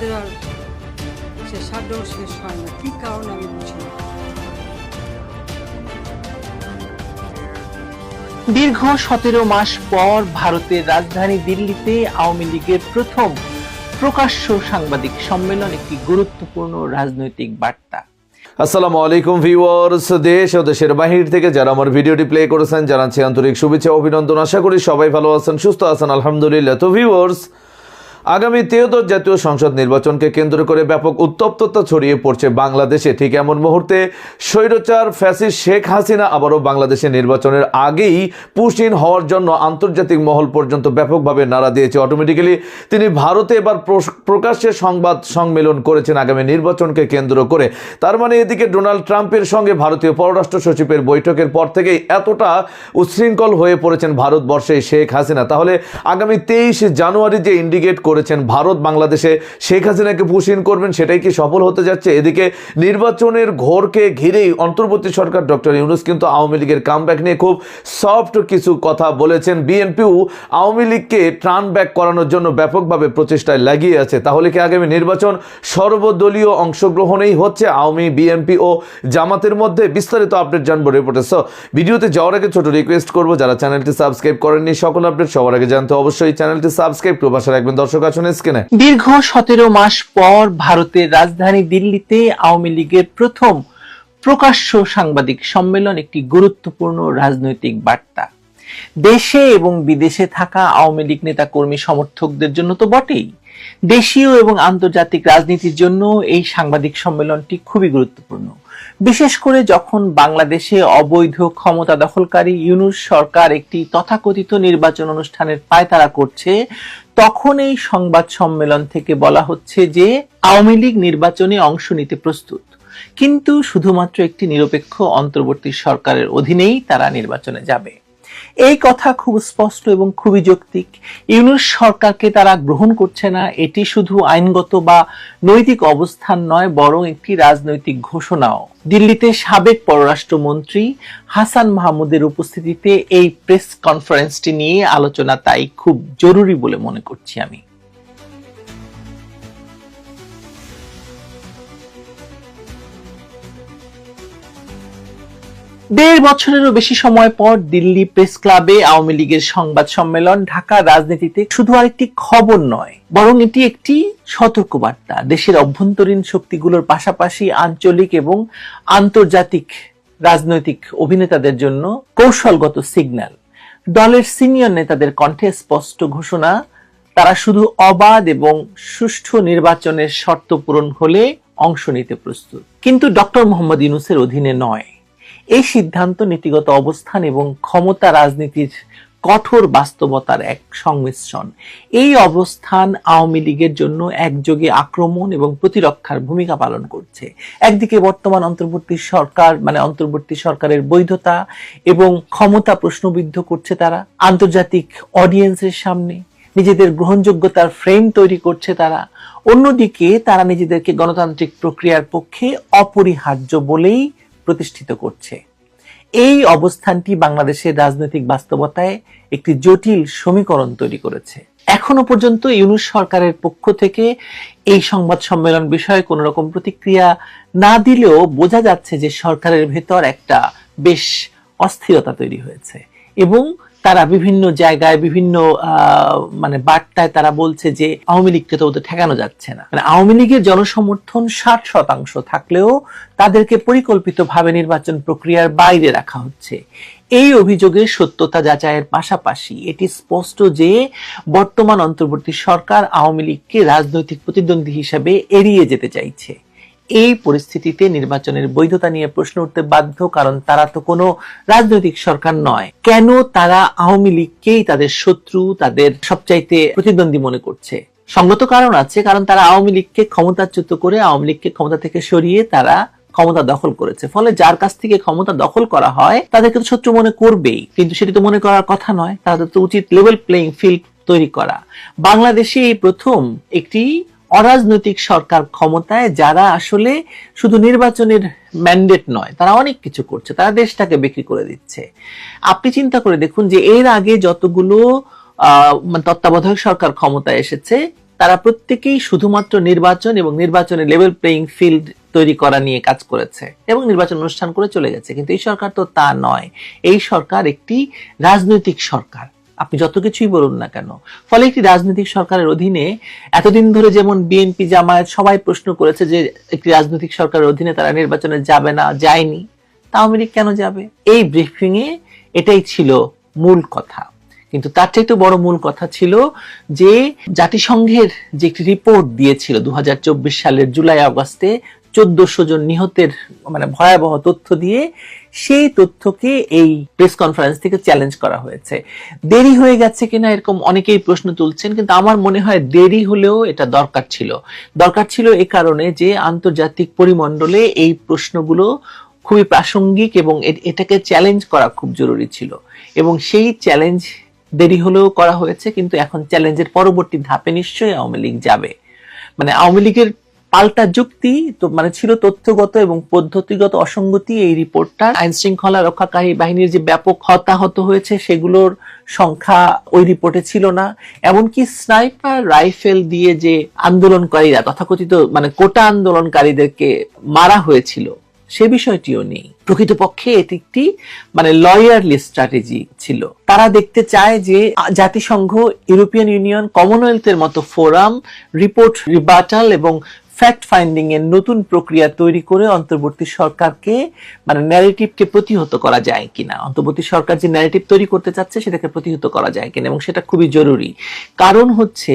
তাদের আর সে সাধ্য শেষ হয় না কী কারণে আমি বুঝি না। দীর্ঘ সতেরো মাস পর ভারতের রাজধানী দিল্লিতে আওয়ামী লীগের প্রথম প্রকাশ্য সাংবাদিক সম্মেলন একটি গুরুত্বপূর্ণ রাজনৈতিক বার্তা। আসসালামু আলাইকুম ভিউয়ার্স দেশ ও দেশের বাহির থেকে যারা আমার ভিডিওটি প্লে করেছেন জানাচ্ছি আন্তরিক শুভেচ্ছা অভিনন্দন। আশা করি সবাই ভালো আছেন সুস্থ আছেন আলহামদুলিল্লাহ। তো ভিউয়ার্স আগামী তেয়োদশ জাতীয় সংসদ নির্বাচনকে কেন্দ্র করে ব্যাপক উত্তপ্ততা ছড়িয়ে পড়ছে বাংলাদেশে। ঠিক এমন মুহূর্তে স্বৈরচার ফ্যাসিস শেখ হাসিনা আবারও বাংলাদেশে নির্বাচনের আগেই পুশিন হওয়ার জন্য আন্তর্জাতিক মহল পর্যন্ত ব্যাপকভাবে নাড়া দিয়েছে। অটোমেটিক্যালি তিনি ভারতে এবার প্রকাশ্যে সংবাদ সম্মেলন করেছেন আগামী নির্বাচনকে কেন্দ্র করে। তার মানে এদিকে ডোনাল্ড ট্রাম্পের সঙ্গে ভারতীয় পররাষ্ট্র সচিবের বৈঠকের পর থেকেই এতটা উচ্ছৃঙ্খল হয়ে পড়েছেন ভারতবর্ষে শেখ হাসিনা। তাহলে আগামী তেইশ জানুয়ারি যে ইন্ডিকেট করেছেন ভারত, বাংলাদেশে শেখ হাসিনাকে পুষিন করবেন, সেটাই কি সফল হতে যাচ্ছে? এদিকে নির্বাচনের ঘোরকে ঘিরেই অন্তর্বর্তী সরকার ডক্টর ইউনুস কিন্তু আওয়ামী লীগের কামব্যাক নিয়ে খুব সফট কিছু কথা বলেছেন। বিএনপিও আওয়ামী লীগকে ট্রান ব্যাক করানোর জন্য ব্যাপকভাবে প্রচেষ্টায় লাগিয়ে আছে। তাহলে কি আগামী নির্বাচন সর্বদলীয় অংশগ্রহণেই হচ্ছে আওয়ামী, বিএনপি ও জামাতের মধ্যে? বিস্তারিত আপডেট জানব রিপোর্টে সো ভিডিওতে যাওয়ার আগে ছোট রিকোয়েস্ট করব, যারা চ্যানেলটি সাবস্ক্রাইব করেননি, সকল আপডেট সবার আগে জানতে অবশ্যই চ্যানেলটি সাবস্ক্রাইব করে রাখবেন দর্শক আছেন স্ক্রিনে। দীর্ঘ সতেরো মাস পর ভারতের রাজধানী দিল্লিতে আওয়ামী লীগের প্রথম প্রকাশ্য সাংবাদিক সম্মেলন, একটি গুরুত্বপূর্ণ রাজনৈতিক বার্তা। দেশে এবং বিদেশে থাকা আওয়ামী লীগ নেতা কর্মী সমর্থকদের জন্য তো বটেই। দেশীয় এবং আন্তর্জাতিক রাজনীতির জন্য এই সাংবাদিক সম্মেলনটি খুবই গুরুত্বপূর্ণ। বিশেষ করে যখন বাংলাদেশে অবৈধ ক্ষমতা দখলকারী ইউনুস সরকার একটি তথাকথিত নির্বাচন অনুষ্ঠানের পায়তারা করছে তখন এই সংবাদ সম্মেলন থেকে বলা হচ্ছে যে আওয়ামী লীগ নির্বাচনে অংশ নিতে প্রস্তুত। কিন্তু শুধুমাত্র একটি নিরপেক্ষ অন্তর্বর্তী সরকারের অধীনেই তারা নির্বাচনে যাবে। এই কথা খুব স্পষ্ট এবং খুবই যৌক্তিক। ইউনুস সরকারকে তারা গ্রহণ করছে না, এটি শুধু আইনগত বা নৈতিক অবস্থান নয়, বরং একটি রাজনৈতিক ঘোষণাও। দিল্লিতে সাবেক পররাষ্ট্রমন্ত্রী হাসান মাহমুদের উপস্থিতিতে এই প্রেস কনফারেন্সটি নিয়ে আলোচনা তাই খুব জরুরি বলে মনে করছি আমি। দেড় বছরেরও বেশি সময় পর দিল্লি প্রেস ক্লাবে আওয়ামী লীগের সংবাদ সম্মেলন ঢাকা রাজনীতিতে শুধু আরেকটি খবর নয়, বরং এটি একটি সতর্কবার্তা। দেশের অভ্যন্তরীণ শক্তিগুলোর পাশাপাশি আঞ্চলিক এবং আন্তর্জাতিক রাজনৈতিক অভিনেতাদের জন্য কৌশলগত সিগন্যাল। দলের সিনিয়র নেতাদের কণ্ঠে স্পষ্ট ঘোষণা, তারা শুধু অবাধ এবং সুষ্ঠু নির্বাচনের শর্ত পূরণ হলে অংশ নিতে প্রস্তুত। কিন্তু ডক্টর মোহাম্মদ ইউনুসের অধীনে নয়। এই সিদ্ধান্ত নীতিগত অবস্থান এবং ক্ষমতা রাজনীতির কঠোর বাস্তবতার এক সংমিশ্রণ। এই অবস্থান আওয়ামী লীগের জন্য একযোগে আক্রমণ এবং প্রতিরক্ষার ভূমিকা পালন করছে। একদিকে বর্তমান অন্তর্বর্তী সরকার মানে অন্তর্বর্তী সরকারের বৈধতা এবং ক্ষমতা প্রশ্নবিদ্ধ করছে তারা। আন্তর্জাতিক অডিয়েন্সের সামনে নিজেদের গ্রহণযোগ্যতার ফ্রেম তৈরি করছে তারা। অন্যদিকে তারা নিজেদেরকে গণতান্ত্রিক প্রক্রিয়ার পক্ষে অপরিহার্য বলেই প্রতিষ্ঠিত করছে। এই অবস্থানটি বাংলাদেশের রাজনৈতিক বাস্তবতায় একটি জটিল সমীকরণ তৈরি করেছে। এখনও পর্যন্ত ইউনুস সরকারের পক্ষ থেকে এই সংবাদ সম্মেলন বিষয়ে কোনো রকম প্রতিক্রিয়া না দিলেও বোঝা যাচ্ছে যে সরকারের ভেতর একটা বেশ অস্থিরতা তৈরি হয়েছে এবং তারা বিভিন্ন জায়গায় বিভিন্ন মানে বার্তায় তারা বলছে যে আওয়ামী লীগকে তো ওদের ঠেকানো যাচ্ছে না। মানে আওয়ামী লীগের জনসমর্থন ষাট শতাংশ থাকলেও তাদেরকে পরিকল্পিতভাবে নির্বাচন প্রক্রিয়ার বাইরে রাখা হচ্ছে। এই অভিযোগের সত্যতা যাচাইয়ের পাশাপাশি এটি স্পষ্ট যে বর্তমান অন্তর্বর্তী সরকার আওয়ামী লীগকে রাজনৈতিক প্রতিদ্বন্দ্বী হিসেবে এড়িয়ে যেতে চাইছে। এই পরিস্থিতিতে নির্বাচনের বৈধতা নিয়ে প্রশ্ন উঠতে বাধ্য, কারণ তারা তো কোনো রাজনৈতিক সরকার নয়। কেন তারা আওয়ামী লীগকেই তাদের শত্রু, তাদের সবচাইতে প্রতিদ্বন্দ্বী মনে করছে? সঙ্গত কারণ আছে, কারণ তারা আওয়ামী লীগকে ক্ষমতাচ্যুত করে, আওয়ামী লীগকে ক্ষমতা থেকে সরিয়ে তারা ক্ষমতা দখল করেছে। ফলে যার কাছ থেকে ক্ষমতা দখল করা হয়, তাদেরকে তো শত্রু মনে করবেই। কিন্তু সেটি তো মনে করার কথা নয় তাদের তো উচিত লেভেল প্লেইং ফিল্ড তৈরি করা। বাংলাদেশে এই প্রথম একটি অরাজনৈতিক সরকার ক্ষমতায় যারা আসলে শুধু নির্বাচনের ম্যান্ডেট নয়, তারা অনেক কিছু করছে, তারা দেশটাকে বিক্রি করে দিচ্ছে। আপনি চিন্তা করে দেখুন যে এর আগে যতগুলো তত্ত্বাবধায়ক সরকার ক্ষমতায় এসেছে, তারা প্রত্যেকেই শুধুমাত্র নির্বাচন এবং নির্বাচনের লেভেল প্লেইং ফিল্ড তৈরি করা নিয়ে কাজ করেছে এবং নির্বাচন অনুষ্ঠান করে চলে গেছে। কিন্তু এই সরকার তো তা নয়। এই সরকার একটি রাজনৈতিক সরকার। আপনি যত কিছুই বলুন না কেন। ফলে একটি রাজনৈতিক সরকারের অধীনে এতদিন ধরে যেমন বিএনপি জামায়াত সবাই প্রশ্ন করেছে যে একটি রাজনৈতিক সরকারের অধীনে তারা নির্বাচনে যাবে না, যায়নি। তা আওয়ামী লীগ কেন যাবে? এই ব্রিফিং এ এটাই ছিল মূল কথা। কিন্তু তার চাইতে বড় মূল কথা ছিল যে জাতিসংঘের যে একটি রিপোর্ট দিয়েছিল দু হাজার চব্বিশ সালের জুলাই আগস্টে চোদ্দশো জন নিহতের মানে ভয়াবহ তথ্য দিয়ে সেই তথ্যকে এই প্রেস কনফারেন্স থেকে চ্যালেঞ্জ করা হয়েছে। দেরি হয়ে গেছে কিনা এরকম অনেকেই প্রশ্ন তুলছেন, কিন্তু আমার মনে হয় দেরি হলেও এটা দরকার ছিল। দরকার ছিল এ কারণে যে আন্তর্জাতিক পরিমণ্ডলে এই প্রশ্নগুলো খুবই প্রাসঙ্গিক এবং এটাকে চ্যালেঞ্জ করা খুব জরুরি ছিল। এবং সেই চ্যালেঞ্জ দেরি হলেও করা হয়েছে, কিন্তু এখন চ্যালেঞ্জের পরবর্তী ধাপে নিশ্চয়ই আওয়ামী লীগ যাবে। মানে আওয়ামী লীগের পাল্টা যুক্তি, তো মানে ছিল তথ্যগত এবং পদ্ধতিগত অসঙ্গতি এই রিপোর্টটা। আইন শৃঙ্খলা রক্ষাকারী বাহিনীর যে ব্যাপক হতাহত হয়েছে, সেগুলোর সংখ্যা ওই রিপোর্টে ছিল না। এমনকি স্নাইপার রাইফেল দিয়ে যে আন্দোলনকারীরা, তথাকথিত মানে কোটা আন্দোলনকারীদেরকে মারা হয়েছিল, সে বিষয়টিও নেই। প্রকৃতপক্ষে এটি একটি মানে লয়ারলি স্ট্র্যাটেজি ছিল। তারা দেখতে চায় যে জাতিসংঘ, ইউরোপিয়ান ইউনিয়ন, কমনওয়েলথের মতো ফোরাম, রিপোর্ট রিবাটাল এবং ফ্যাক্ট ফাইন্ডিং এর নতুন প্রক্রিয়া তৈরি করে অন্তর্বর্তী সরকারকে মানে ন্যারেটিভকে প্রতিহত করা যায় কিনা? অন্তর্বর্তী সরকার যে ন্যারেটিভ তৈরি করতে চাচ্ছে সেটাকে প্রতিহত করা যায় কিনা? এবং সেটা খুবই জরুরি। কারণ হচ্ছে,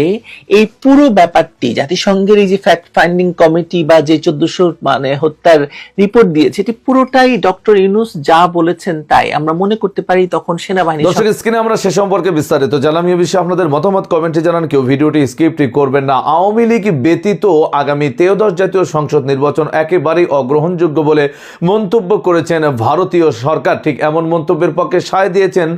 এই পুরো ব্যাপারটি, জাতিসংঘের এই যে ফ্যাক্ট ফাইন্ডিং কমিটি বা যে চোদ্দশো মানে হত্যার রিপোর্ট দিয়েছে, এটি পুরোটাই ডক্টর ইউনুস যা বলেছেন তাই। আমরা মনে করতে পারি তখন সেনাবাহিনী দর্শক, স্ক্রিনে আমরা সে সম্পর্কে বিস্তারিত জানলাম। এ বিষয়ে আপনাদের মতামত কমেন্টে জানান। কেউ ভিডিওটি স্কিপ করবেন না। আওয়ামী লীগ ব্যতীত আগামী তেয়োদশ জাতীয় সংসদ নির্বাচন একেবারেই অগ্রহণযোগ্য বলে মন্তব্য করেছেন ভারতীয় সরকার। ঠিক এমন মন্তব্যের পক্ষে সায় দিয়েছেন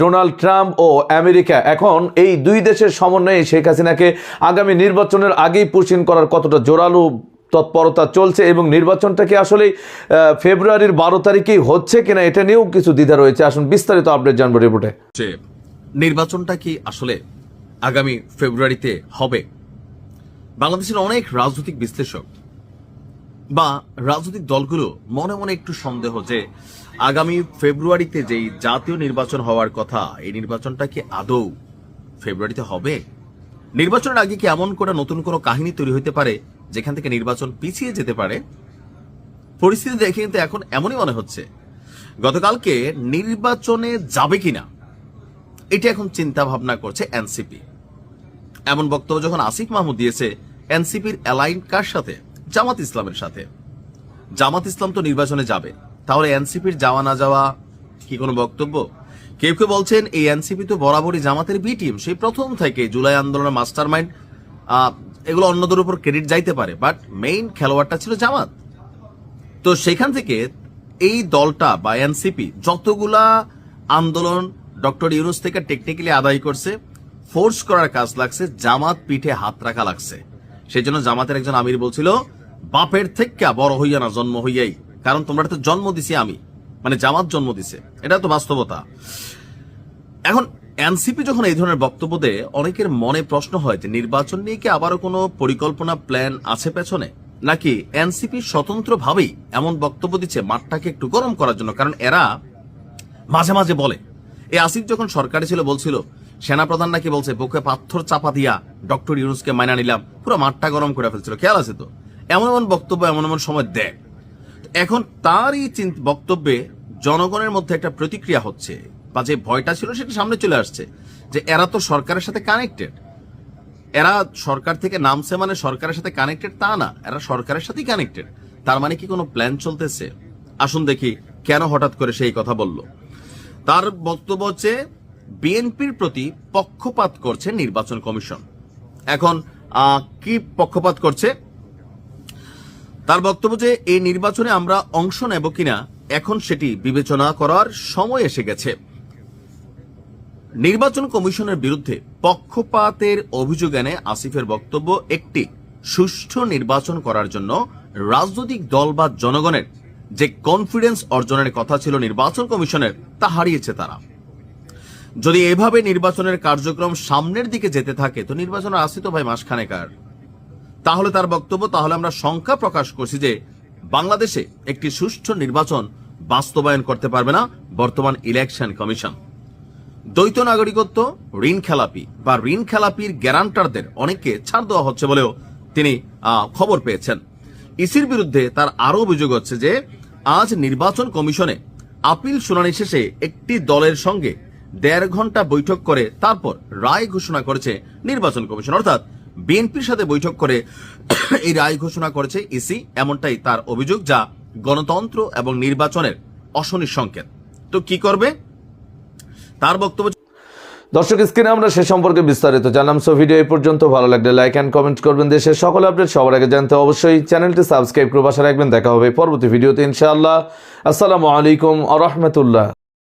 ডোনাল্ড ট্রাম্প ও আমেরিকা। এখন এই দুই দেশের সমন্বয়ে শেখ হাসিনাকে আগামী নির্বাচনের আগেই পুষিন করার কতটা জোরালো তৎপরতা চলছে এবং নির্বাচনটা কি আসলে ফেব্রুয়ারির বারো তারিখেই হচ্ছে কিনা এটা নিয়েও কিছু দ্বিধা রয়েছে। আসুন বিস্তারিত আপডেট জানব রিপোর্টে। নির্বাচনটা কি আসলে আগামী ফেব্রুয়ারিতে হবে বাংলাদেশের অনেক রাজনৈতিক বিশ্লেষক বা রাজনৈতিক দলগুলো মনে মনে একটু সন্দেহ যে আগামী ফেব্রুয়ারিতে যেই জাতীয় নির্বাচন হওয়ার কথা, এই নির্বাচনটা কি আদৌ ফেব্রুয়ারিতে হবে? নির্বাচনের আগে কি এমন করে নতুন কোনো কাহিনী তৈরি হতে পারে যেখান থেকে নির্বাচন পিছিয়ে যেতে পারে? পরিস্থিতি দেখে কিন্তু এখন এমনই মনে হচ্ছে, গতকালকে নির্বাচনে যাবে কিনা? এটি এখন চিন্তা ভাবনা করছে এনসিপি। এমন বক্তব্য যখন আসিফ মাহমুদ দিয়েছে এনসিপির অ্যালাইন কার সাথে? জামাত ইসলামের সাথে। জামাত ইসলাম তো নির্বাচনে যাবে। তাহলে এনসিপির যাওয়া না যাওয়া কি কোনো বক্তব্য? কেউ কেউ বলছেন, এই এনসিপি তো বরাবরই জামাতের বি টিম সেই প্রথম থেকে জুলাই আন্দোলনের মাস্টার মাইন্ড এগুলো অন্যদের উপর ক্রেডিট যাইতে পারে, বাট মেইন খেলোয়াড়টা ছিল জামাত। তো সেখান থেকে এই দলটা বা এনসিপি যতগুলা আন্দোলন ডক্টর ইউনুস থেকে টেকনিক্যালি আদায় করছে, ফোর্স করার কাজ লাগছে, জামাত পিঠে হাত রাখা লাগছে। সেই জন্য জামাতের একজন আমির বলছিল, বাপের থেকে বড় হইয়া না জন্ম হইয়াই। কারণ তোমরা তো জন্ম দিছি আমি। মানে জামাত জন্ম দিছে। এটা তো বাস্তবতা। এখন এনসিপি যখন এই ধরনের বক্তব্য দেয়, অনেকের মনে প্রশ্ন হয় যে, নির্বাচন নিয়ে কি আবারও কোনো পরিকল্পনা, প্ল্যান আছে পেছনে? নাকি এনসিপি স্বতন্ত্রভাবেই এমন বক্তব্য দিচ্ছে, মাঠটাকে একটু গরম করার জন্য? কারণ এরা মাঝে মাঝে বলে। এই আসিফ যখন সরকারে ছিল, বলছিল সেনাপ্রধান নাকি বলছে, বুকে পাথর চাপা দিয়া ডক্টর ইউনুসকে মাইনা নিলাম। পুরো মাঠটা গরম করে ফেলছিল। খেয়াল আছে তো? এমন এমন বক্তব্য, এমন এমন সময় দেয়। এখন তারই বক্তব্যে জনগণের মধ্যে একটা প্রতিক্রিয়া হচ্ছে বা যে ভয়টা ছিল সেটা সামনে চলে আসছে যে এরা তো সরকারের সাথে কানেক্টেড এরা সরকার থেকে নামছে মানে সরকারের সাথে কানেক্টেড তা না, এরা সরকারের সাথেই কানেক্টেড তার মানে কি কোনো প্ল্যান চলতেছে? আসুন দেখি কেন হঠাৎ করে সেই কথা বলল। তার বক্তব্য হচ্ছে বিএনপির প্রতি পক্ষপাত করছে নির্বাচন কমিশন। এখন কি পক্ষপাত করছে? তার বক্তব্য যে, এই নির্বাচনে আমরা অংশ নেব কিনা, এখন সেটি বিবেচনা করার সময় এসে গেছে। নির্বাচন কমিশনের বিরুদ্ধে পক্ষপাতের অভিযোগ এনে আসিফের বক্তব্য একটি, সুষ্ঠু নির্বাচন করার জন্য রাজনৈতিক দল বা জনগণের যে কনফিডেন্স অর্জনের কথা ছিল নির্বাচন কমিশনের, তা হারিয়েছে তারা। যদি এভাবে নির্বাচনের কার্যক্রম সামনের দিকে যেতে থাকে, তো নির্বাচন আসি তো ভাই মাসখানেকার। তাহলে তার বক্তব্য, তাহলে আমরা সংখ্যা প্রকাশ করছি যে বাংলাদেশে একটি সুষ্ঠু নির্বাচন বাস্তবায়ন করতে পারবে না বর্তমান ইলেকশন কমিশন। দ্বৈত নাগরিকত্ব, ঋণ খেলাপি বা ঋণ খেলাপির গ্যারান্টারদের অনেককে ছাড় দেওয়া হচ্ছে বলেও তিনি খবর পেয়েছেন। ইসির বিরুদ্ধে তার আরও অভিযোগ হচ্ছে যে, আজ নির্বাচন কমিশনে আপিল শুনানি শেষে একটি দলের সঙ্গে দেড় ঘণ্টা বৈঠক করে তারপর রায় ঘোষণা করেছে নির্বাচন কমিশন। অর্থাৎ বিএনপির সাথে বৈঠক করে এই রায় ঘোষণা করেছে ইসি, এমনটাই তার অভিযোগ যা গণতন্ত্র এবং নির্বাচনের অশনির সংকেত। তো কি করবে? তার বক্তব্য দর্শক, স্ক্রিনে আমরা সে সম্পর্কে বিস্তারিত জানলাম সো ভিডিও এই পর্যন্ত। ভালো লাগলে লাইক অ্যান্ড কমেন্ট করবেন। দেশের সকল আপডেট সবার আগে জানতে অবশ্যই চ্যানেলটি সাবস্ক্রাইব করে পাশে রাখবেন। দেখা হবে পরবর্তী ভিডিওতে ইনশাআল্লাহ। আসসালামু আলাইকুম আ রহমতুল্লাহ।